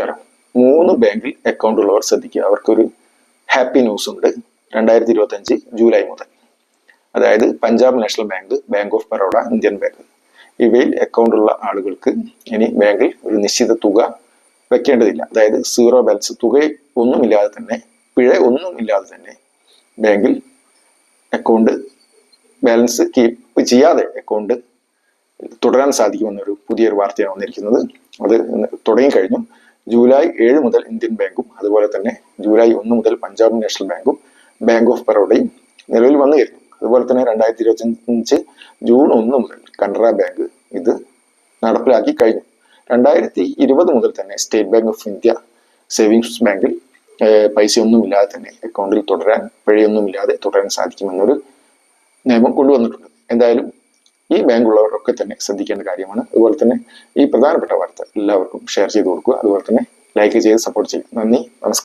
നമസ്കാരം. മൂന്ന് ബാങ്കിൽ അക്കൗണ്ട് ഉള്ളവർ ശ്രദ്ധിക്കുക. അവർക്കൊരു ഹാപ്പി ന്യൂസ് ഉണ്ട്. രണ്ടായിരത്തി ഇരുപത്തി അഞ്ച് ജൂലൈ മുതൽ. അതായത് Punjab national bank bank of Baroda Indian bank. ഇവയിൽ അക്കൗണ്ട് ഉള്ള ആളുകൾക്ക് ഇനി ബാങ്കിൽ ഒരു നിശ്ചിത തുക വെക്കേണ്ടതില്ല. അതായത് സീറോ ബാലൻസ് തുക ഒന്നുമില്ലാതെ തന്നെ പിഴ ഒന്നുമില്ലാതെ തന്നെ ബാങ്കിൽ അക്കൗണ്ട് ബാലൻസ് കീപ്പ് ചെയ്യാതെ അക്കൗണ്ട് തുടരാൻ സാധിക്കുമെന്നൊരു പുതിയൊരു വാർത്തയാണ് വന്നിരിക്കുന്നത്. അത് തുടങ്ങിക്കഴിഞ്ഞു. ജൂലൈ ഏഴ് മുതൽ ഇന്ത്യൻ ബാങ്കും അതുപോലെ തന്നെ ജൂലൈ ഒന്ന് മുതൽ പഞ്ചാബ് നാഷണൽ ബാങ്കും ബാങ്ക് ഓഫ് ബറോഡയും നിലവിൽ വന്നു അതുപോലെ തന്നെ രണ്ടായിരത്തി ഇരുപത്തി അഞ്ച് ജൂൺ ഒന്ന് മുതൽ കനറ ബാങ്ക് ഇത് നടപ്പിലാക്കി കഴിഞ്ഞു. രണ്ടായിരത്തി ഇരുപത് മുതൽ തന്നെ state bank of India savings ബാങ്കിൽ പൈസയൊന്നുമില്ലാതെ തന്നെ അക്കൗണ്ടിൽ തുടരാൻ പിഴയൊന്നുമില്ലാതെ തുടരാൻ സാധിക്കുമെന്നൊരു നിയമം കൊണ്ടുവന്നിട്ടുണ്ട്. എന്തായാലും ഈ ബാങ്കുള്ളവരൊക്കെ തന്നെ ശ്രദ്ധിക്കേണ്ട കാര്യമാണ്. അതുപോലെ തന്നെ ഈ പ്രധാനപ്പെട്ട വാർത്ത എല്ലാവർക്കും ഷെയർ ചെയ്ത് കൊടുക്കുക. അതുപോലെ തന്നെ ലൈക്ക് ചെയ്ത് സപ്പോർട്ട് ചെയ്യുക. നന്ദി. നമസ്കാരം.